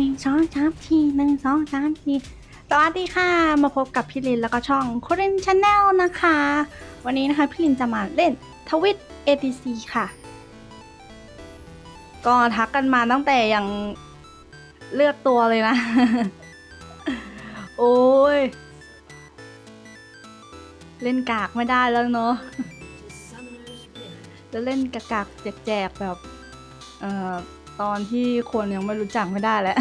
หนึ่งสองสามสี่หนึ่งสองสามสี่สวัสดีค่ะ มาพบกับพี่ลินแล้วก็ช่องโคเรนชาแนลนะคะ วันนี้นะคะพี่ลินจะมาเล่นทวิต ATC ค่ะ ก็ทักกันมาตั้งแต่ยังเลือกตัวเลยนะ โอ้ย เล่นกากไม่ได้แล้วเนาะจะเล่นกากๆแจกๆแบบ เอ่อ ตอนที่คนยังไม่รู้จักไม่ได้แล้ว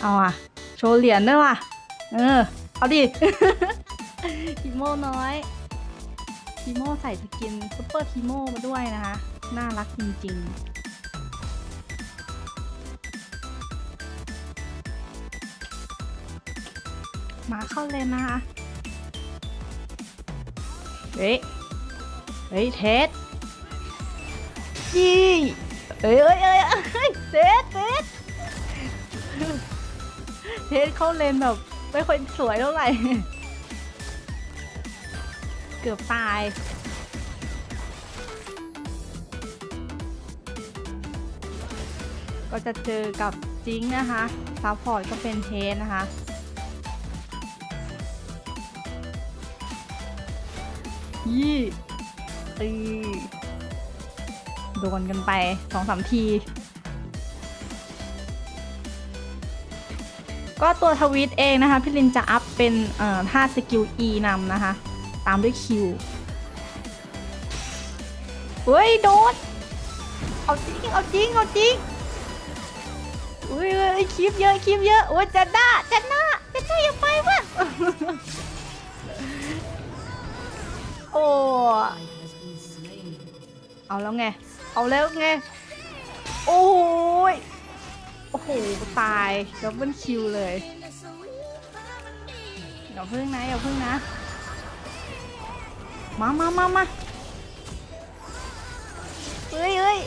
เอาอะ โชว์เหรียญด้วยว่ะ เออ เอาดิทีโม่น้อยทีโม่ใส่สกินซุปเปอร์ทีโม่มาด้วยนะคะ น่ารักจริงๆ มาเข้าเลยนะคะ เฮ้ย เฮ้ยเทสยี่เอ้ยเอ้ยเอ้ยเอ้ยเทสเทสเทสเข้าเลนแบบไม่ค่อยสวยเท่าไหร่ เกือบตายก็จะเจอกับจิงค์นะคะซัพพอร์ตก็เป็นเทสนะคะ ยี่ตีโดนกันไปสองสามที ก็ตัวทวิตเองนะคะ พี่ลินจะอัพเป็นท่าสกิล E นำนะคะ ตามด้วย Q เฮ้ย โดน เอาจริง เอาจริง เอาจริงอุ้ยเอ้ยคลิปเยอะคลิปเยอะโอ้ยจะหน้าจะหน้าจะหน้าอย่าไปวะ โอ้เอาแล้วไง เอาแล้วไง โอ้ยโอ้โห ตายดับเบิลคิวเลยอย่าพึ่งนะอย่าพึ่งนะ มามามามาเฮ้ยเฮ้ย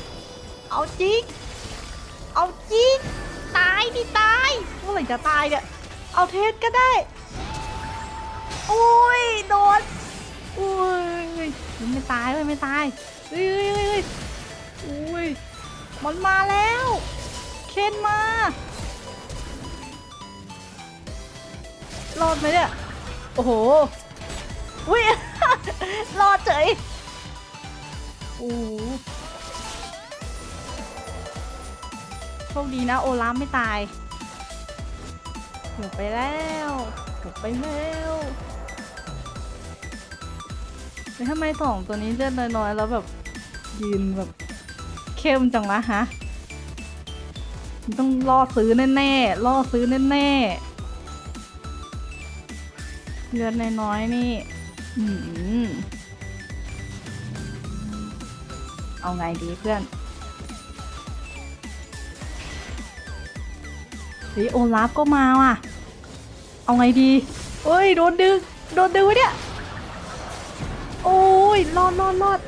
เอาจริง เอาจริง ตายดิตายเมื่อไหร่จะตายเนี่ย เอาเทสก็ได้ โอ้ย โดน โอ้ยมันไม่ตายเลยไม่ตายเฮ้ยเฮ้ยเฮ้ยเฮ้ยอุ้ยมันมาแล้ว เคนมารอดไหมเนี่ย โอ้โหอุ้ย รอดเฉยโอ้โชคดีนะ โอลาฟไม่ตายเกือบไปแล้วเกือบไปแล้ว แล้วทำไมสองตัวนี้เลือดน้อยๆแล้วแบบยืนแบบเข้มจังวะฮะมันต้องล่อซื้อแน่ๆล่อซื้อแน่ๆเลือดน้อยๆนี่ อืมเอาไงดีเพื่อนเฮ้ยโอลาฟก็มาว่ะ เอาไงดีเอ้ย โดนดึง โดนดึงไว้เนี่ย โอ้ยรอดรอดรอด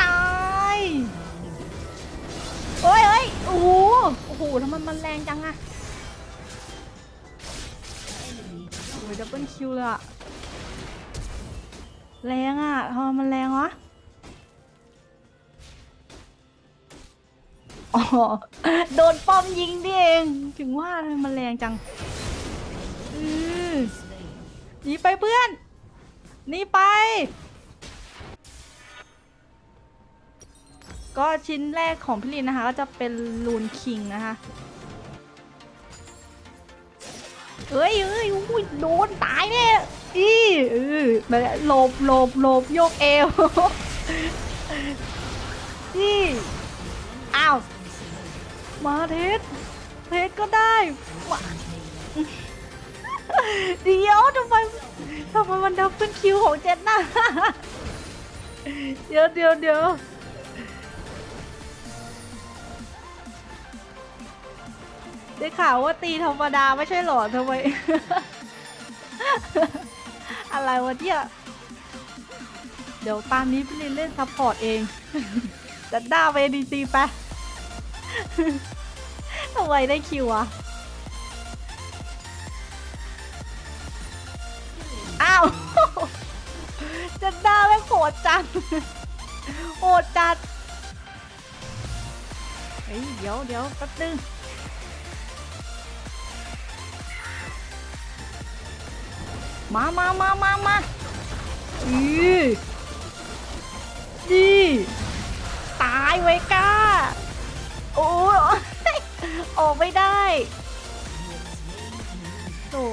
ตายโอ้ยเอ้ยโอ้โหโอ้โหทำไมมันแรงจังอะโอ้ยดับเบิลคิวเลยอะแรงอะทำไมมันแรงวะอ๋อโดนป้อมยิงนี่เอง ถึงว่าทำไมมันแรงจังอือหนีไปเพื่อน นี่ไป ก็ชิ้นแรกของพี่ลินนะคะ ก็จะเป็นลูนคิงนะคะ เอ้ยเอ้ยอุ้ยโดนตายแน่อีเออมาแล้วหลบหลบหลบโยกเอวนี่อ้าว มาเทสเทสก็ได้มา เดี๋ยวทำไมทำไมมันดับเป็นคิวของเจนน่ะเดี๋ยวเดี๋ยวเดี๋ยวได้ข่าวว่าตีธรรมดาไม่ใช่หรอทำไม อะไรวะเนี่ยเดี๋ยวตามนี้พี่ลินเล่นซัพพอร์ตเองจัดด้าไปดีซีไปทำไมได้คิวอะ เจะด้าแม่งโหดจัดโหดจัดเฮ้ยเดี๋ยวเดี๋ยวแป๊บนึงมามามามามาอือดีตายไว้ก้า โอ้ยออกไม่ได้โอ้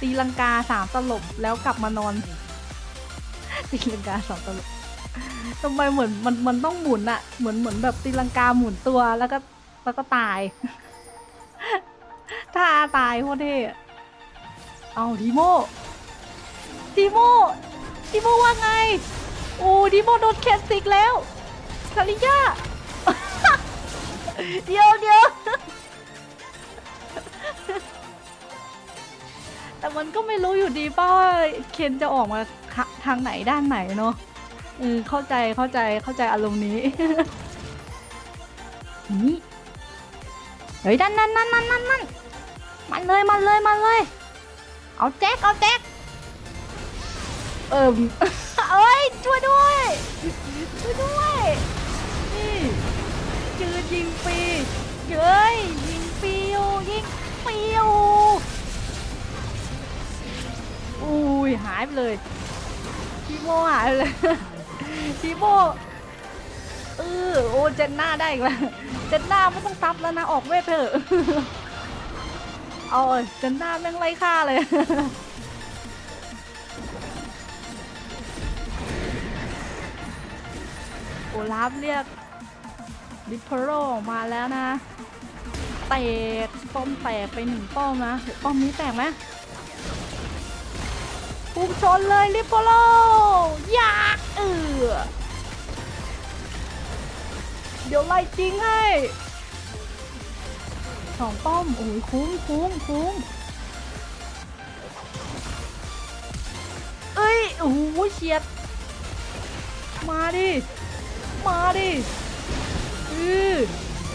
ตีลังกาสามตลบแล้วกลับมานอน ตีลังกาสองตลบทำไมเหมือนมันมันต้องหมุนอะเหมือนเหมือนแบบตีลังกาหมุนตัวแล้วก็แล้วก็ตาย ถ้าตายโคตรเท่เอาทีโมทีโมทีโมว่าไง โอ้ทีโมโดนแคสติกแล้วคาริยา ป่าว่าเคนจะออกมาทางไหนด้านไหนเนาะเออเข้าใจเข้าใจเข้าใจอารมณ์นี้ นี่เฮ้ยนั่นนั่นนั่นนั่นนั่นนั่นมันเลยมันเลยมันเลย เอาแจ็คเอาแจ็คเอิมเอ้ยช่วยด้วยช่วยด้วยนี่ยืนยิงฟรีเย้ยยิงฟรีอยู่ยิงฟรีอยู่ายไปเลยทีโมหายไปเลยทีโมเออโอ้เจนหน้าได้อีกแล้วเจนหน้าไม่ต้องซับแล้วนะออกเวทเถอะเอาเจนหน้าแม่งไล่ฆ่าเลยโอลาฟเรียกลิปโรออกมาแล้วนะแตกป้อมแตกไปหนึ่งป้อมนะเดี๋ยวป้อมนี้แตกไหม พุ่งชนเลยลิปโรอยากเออเดี๋ยวไล่จริงให้สองป้อม โอ้ยคุ้มคุ้มคุ้มเอ้ย โอ้โหเฉียด มาดิ มาดิอือ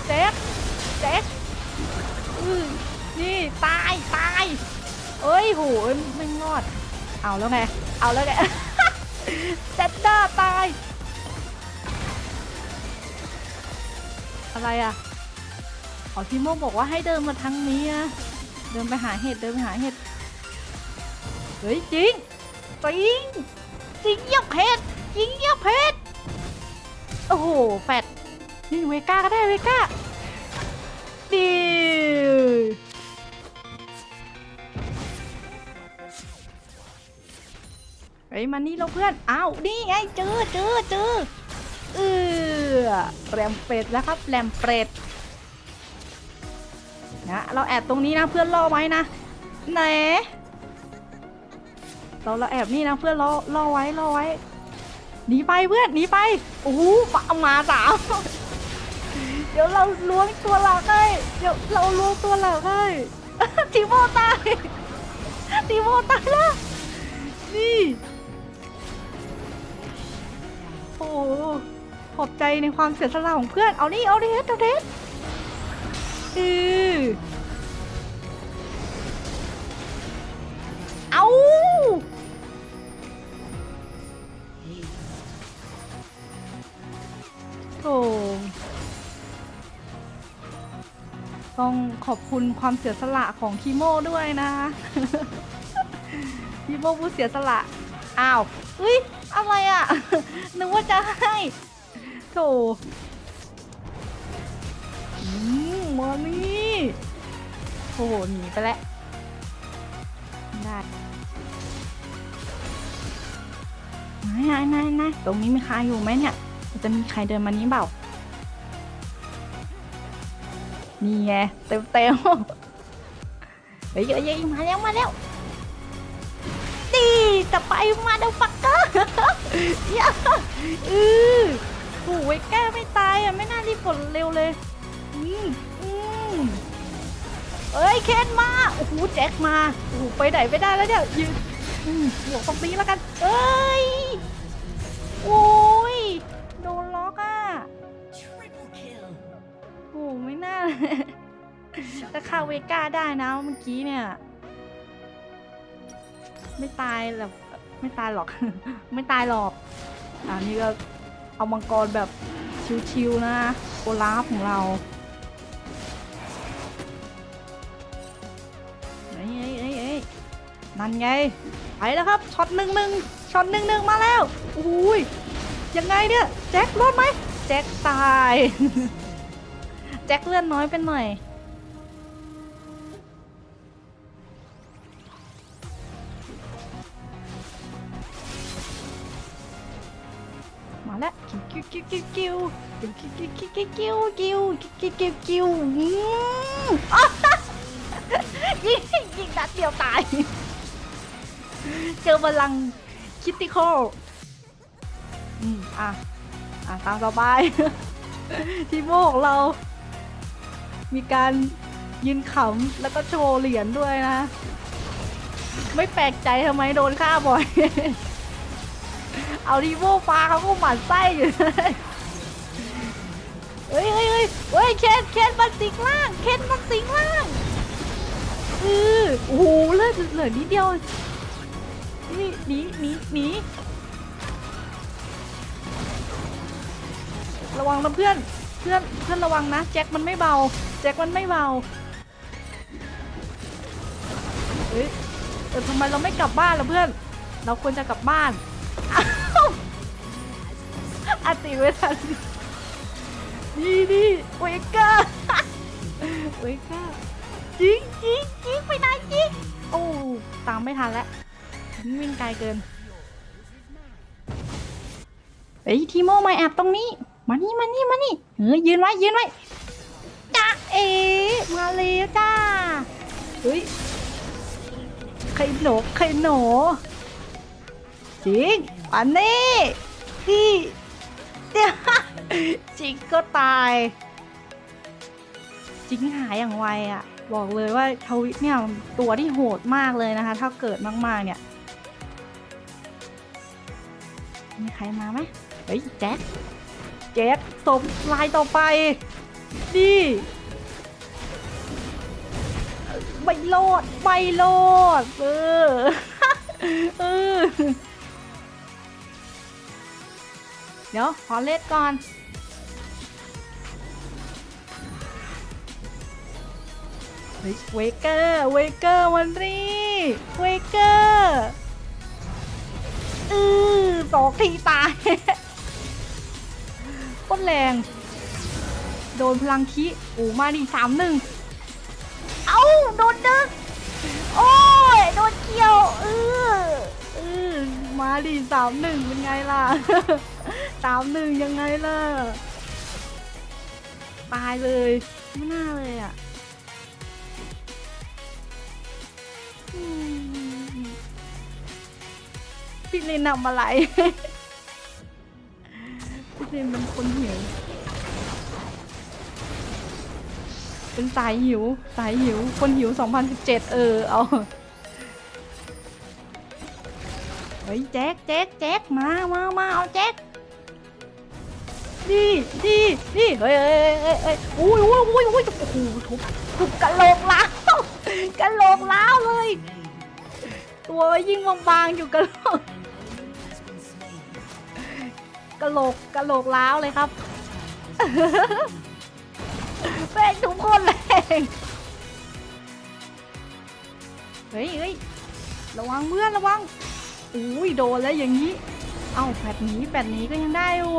แจ็คแจ็คอือนี่ ตาย ตาย เอ้ยโหไม่งอด เอาแล้วไง เอาแล้วไงแจ็คด้าตาย อะไรอะอ๋อทีโมบอกว่าให้เดินมาทางนี้นะเดินไปหาเห็ด เดินไปหาเห็ด เฮ้ยจริง จริง จริงเยียบเห็ดจริงเยียบเห็ดโอ้โห แฟดนี่เวก้าก็ได้เวก้าดี ฮ้ยมานี่เราเพื่อน อ้าวนี่ไงเจอเจอเจอเออแรมเป็ดแล้วครับแรมเป็ดนะเราแอบตรงนี้นะเพื่อนรอไว้นะไหนเราเราแอบนี่นะเพื่อนรอรอไว้รอไว้หนีไปเพื่อนหนีไปโอ้โหมามาสามเดี๋ยวเราล้วงตัวหลักให้เดี๋ยวเราล้วงตัวหลักให้ทีโมตายทีโมตายแล้วนี่ อ้โหขอบใจในความเสียสละของเพื่อน เอานี่เอาเดสเอาเดสอือเอาโอ้ต้องขอบคุณความเสียสละของทีโมด้วยนะทีโมผู้เสียสละ อ้าวเฮ้ย อะไรอะ นึกว่าจะให้โถอืมมานี่โอ้โหหนีไปแล้ว ได้นายนายนายตรงนี้มีใครอยู่ไหมเนี่ย จะมีใครเดินมานี้เปล่า นี่ไงเต็มเต็มเฮ้ยเฮ้ยเฮ้ยมาแล้วมาแล้ว ดีจะไปมาเดฟักเกอร์อย่าอือโอ้ยแก้ไม่ตายอะไม่น่ารีบกดเร็วเลยอืมอืมเอ้ยเคนมาโอ้โหแจ็คมาโอ้โหไปไหนไม่ได้แล้วเนี่ยยืนอืมหัวตรงนี้แล้วกันเอ้ยโอ้ยโดนล็อกอะ Triple kill. โอ้ไม่น่าจะฆ่าเวก้าได้นะเมื่อกี้เนี่ย ไม่ตายแบบไม่ตายหรอก ไม่ตายหรอกอ่านี่ก็เอามังกรแบบชิวๆนะโอลาฟของเราเอ้ยเอ้ยเอ้ยเอ้ยนั่นไง ไปแล้วครับ ช็อตหนึ่งหนึ่งช็อตหนึ่งหนึ่งมาแล้วอุ้ยยังไงเนี่ย แจ็ครอดไหม แจ็คตาย แจ็คเลื่อนน้อยเป็นหน่อย กิ้วกิ้วกิ้วกิ้วกิ้วกิ้วกิ้วกิ้วกิ้วกิ้วกิ้วกิ้วกิ้วกิ้วอืมอ๊ะยิงยิงนัดเดียวตาย เจอพลังคิตติคอลอืมอะอะตามสบายทีโมของเรา มีการยืนขำแล้วก็โชว์เหรียญด้วยนะ ไม่แปลกใจทำไมโดนฆ่าบ่อย เอาทีโมฟ้าเขาก็หมั่นไส้อยู่เลยเฮ้ยเฮ้ยเฮ้ยเฮ้ยเคนเคนมันสิงล่างเคนมันสิงล่างเออโอ้โหเลือดเหลือนิดเดียว นี่หนีหนีหนีระวังนะเพื่อน เพื่อน เพื่อนระวังนะ แจ็คมันไม่เบา แจ็คมันไม่เบา เฮ้ยเออทำไมเราไม่กลับบ้านล่ะเพื่อน เราควรจะกลับบ้าน อาติไม่ทันนี่นี่เวก้าเวก้าจิงจิงจิงไปไหนจิงโอ้ตามไม่ทันแล้ววิ่งไกลเกินเฮ้ยทีโมมาแอบตรงนี้ มานี่มานี่มานี่เฮ้ยยืนไว้ยืนไว้จ้าเอมาเลยจ้าเฮ้ยใครหนใครหนจริงอันนี้ที่ เดียวจริงก็ตาย จิงหายอย่างไวอะ่ะ บอกเลยว่าทวิตเนี่ยตัวที่โหดมากเลยนะคะ ถ้าเกิดมากๆเนี่ยมีใครมาไหมเฮ้ยแจ็คแจ็คสมลายต่อไปดีไม่โลดไม่โลดเออเออ เดี๋ยว ขอเล่นก่อน เฮ้ยเวเกอร์ เวเกอร์มันรีเวเกอร์อือสองทีตายโคตรแรง โดนพลังคิโอ้มาดิสามหนึ่ง เอ้า โดนดึงโอ้ย โดนเกี่ยวเออเออมาดิสามหนึ่งเป็นไงล่ะ สามหนึ่งยังไงล่ะ ตายเลย ไม่น่าเลยอะพี่ลินทำอะไร พี่ลินเป็นคนหิว เป็นสายหิว สายหิว คนหิว 2017 เออ เอา เฮ้ยแจ็คแจ็คแจ็คมามามาเอาแจ็ค นี่นี่นี่เฮ้ยเฮ้ยเฮ้ยเฮ้ยอุ้ยอุ้ยอุ้ยอุ้ยโอ้โหทุบทุบกระโหลกล้าวกระโหลกล้าวเลย ตัวยิ่งบางๆอยู่กระโหลกกระโหลกกระโหลกล้าวเลยครับแม่งทุกคนแรงเฮ้ยเฮ้ยระวังเพื่อนระวังอุ้ยโดนแล้วอย่างนี้ เอ้าแปดนี้แปดนี้ก็ยังได้อยู่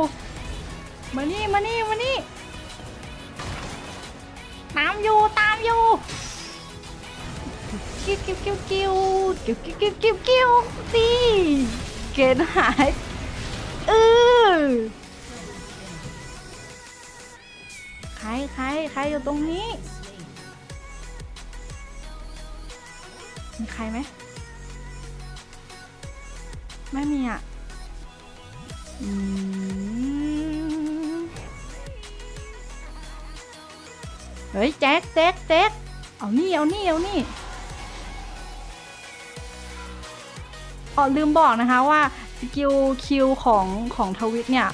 มานี่มานี่มานี่ตามอยู่ตามอยู่กิ้วกิ้วกิ้วกิ้วกิ้วกิ้วกิ้วกิ้วกิ้วตีเกณฑ์หายเออใครใครใครอยู่ตรงนี้มีใครไหมไม่มีอะอืม เฮ้ยแจ็คแจ็คแจ็คเอานี่เอานี่เอานี่อ๋อลืมบอกนะคะว่าสกิลคิวของของทวิตเนี่ย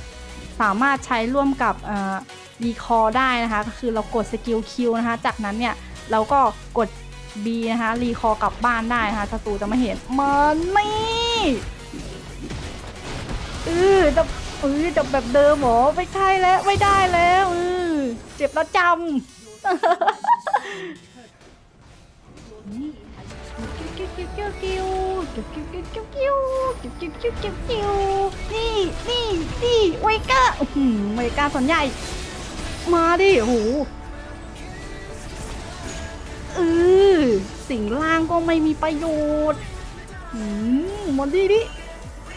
สามารถใช้ร่วมกับดีคอได้นะคะ ก็คือเรากดสกิลคิวนะคะ จากนั้นเนี่ยเราก็กด B นะคะรีคอกลับบ้านได้นะคะศัตรูจะไม่เห็นมันนี่เออจะเออจะแบบเดิมเหรอไม่ใช่แล้วไม่ได้แล้วเออเจ็บแล้วจำ นี่นี่นี่เวก้าเวก้าสนใหญ่ มาดิโหเออสิ่งล่างก็ไม่มีประโยชน์มอนดี้ดิ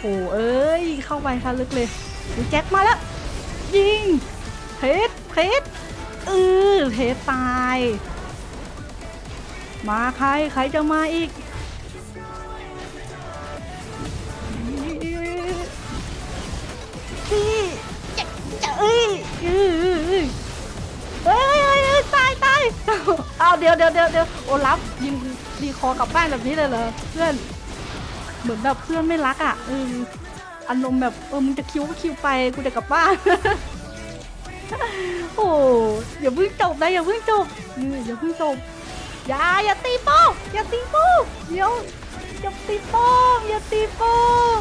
โอ้เอ้ย เข้าไปค่ะลึกเลยแจ็คมาแล้ว ยิงเพชรเพชร เออเพตาย มาใคร ใครจะมาอีก พี่จะจะเอ้ยเอ้ยเอ้ยเอ้ยเอ้ยเอ้ยเอ้ยตายตายเอาเดี๋ยวเดี๋ยวเดี๋ยวเดี๋ยวโอลับยิงดีคอกลับบ้านแบบนี้เลยเหรอเพื่อน เหมือนแบบเพื่อนไม่รักอะเอออารมณ์แบบเออมึงจะคิวก็คิวไปกูจะกลับบ้าน โอ้อย่าเพิ่งจบนะอย่าเพิ่งจบนี่อย่าเพิ่งจบอย่าอย่าตีโป้งอย่าตีโป้งเดี๋ยวอย่าตีโป้งอย่าตีโป้ง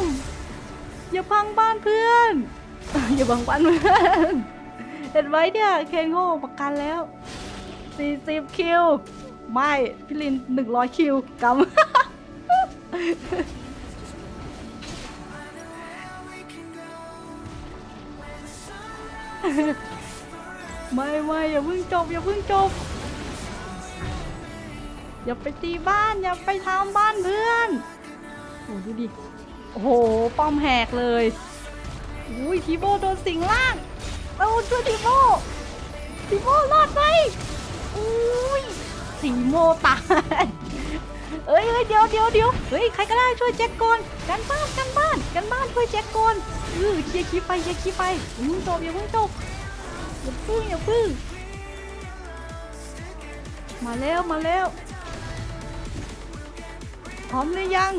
อย่าพังบ้านเพื่อนอย่าพังบ้านเพื่อนเห็นไว้เนี่ยเคนโง่ประกันแล้ว40คิวไม่พี่ลิน100คิวกำ ไม่ไม่อย่าเพิ่งจบอย่าเพิ่งจบ อย่าไปตีบ้านอย่าไปทำบ้านเพื่อนโอ้ดูดิโอ้โหป้อมแหกเลยอุ้ยทีโบโดนสิงล่างเอาช่วยทีโบทีโบรอดไหมอุ้ยสีโมตายเอ้ยเอ้ยเดี๋ยวเดี๋ยวเดี๋ยวเฮ้ยใครก็ได้ช่วยแจ็คก่อนกันบ้านกันบ้านกันบ้านช่วยแจ็คก่อนเออเคลียร์คลิปไปเคลียร์คลิปไปอย่าเพิ่งจบอย่าเพิ่งจบ พึ่งอย่าพึ่ง มาแล้วมาแล้ว พร้อมหรือยัง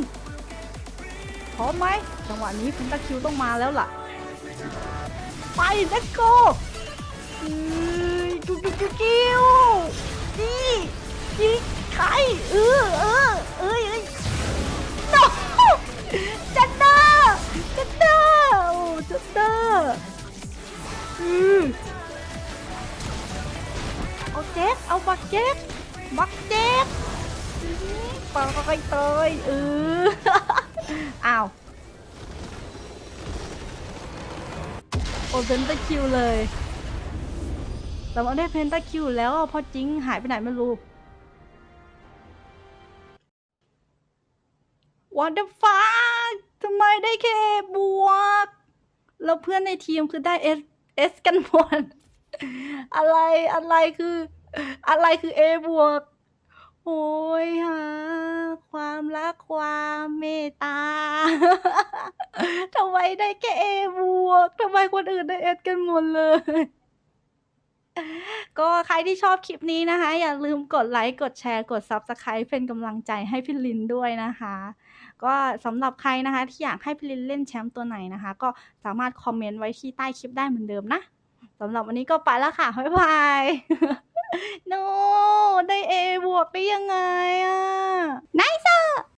พร้อมไหมจังหวะนี้พันตะคิวต้องมาแล้วล่ะ ไป let's go เอ้ยกิ้วกิ้วกิ้วกิ้วนี่ยิงใครเออเออเอ้ยเอ้ย no จันเดอร์จันเดอร์โอ้จันเดอร์อือ เอาเจ็ดเอาบักเจ็ดบักเจ็ดปล่อยเตยเอออ้าวโอเพนตะคิวเลย แต่ว่าได้เพนตะคิวแล้วอะพอจริงหายไปไหนไม่รู้ What the fuck ทำไมได้แค่บวก แล้วเพื่อนในทีมคือได้เอสเอสกันหมด อะไรอะไรคือ อะไรคือ A บวกโอ้ยฮะความรักความเมตตาทำไมได้แค่ A บวกทำไมคนอื่นได้ S กันหมดเลย ก็ใครที่ชอบคลิปนี้นะคะ อย่าลืมกดไลค์กดแชร์กด Subscribe เป็นกำลังใจให้พี่ลินด้วยนะคะ ก็สำหรับใครนะคะ ที่อยากให้พี่ลินเล่นแชมป์ตัวไหนนะคะ ก็สามารถคอมเมนต์ไว้ที่ใต้คลิปได้เหมือนเดิมนะ สำหรับวันนี้ก็ไปแล้วค่ะ บ๊ายบายโนได้ A บวกได้ยังไงอะไนซ์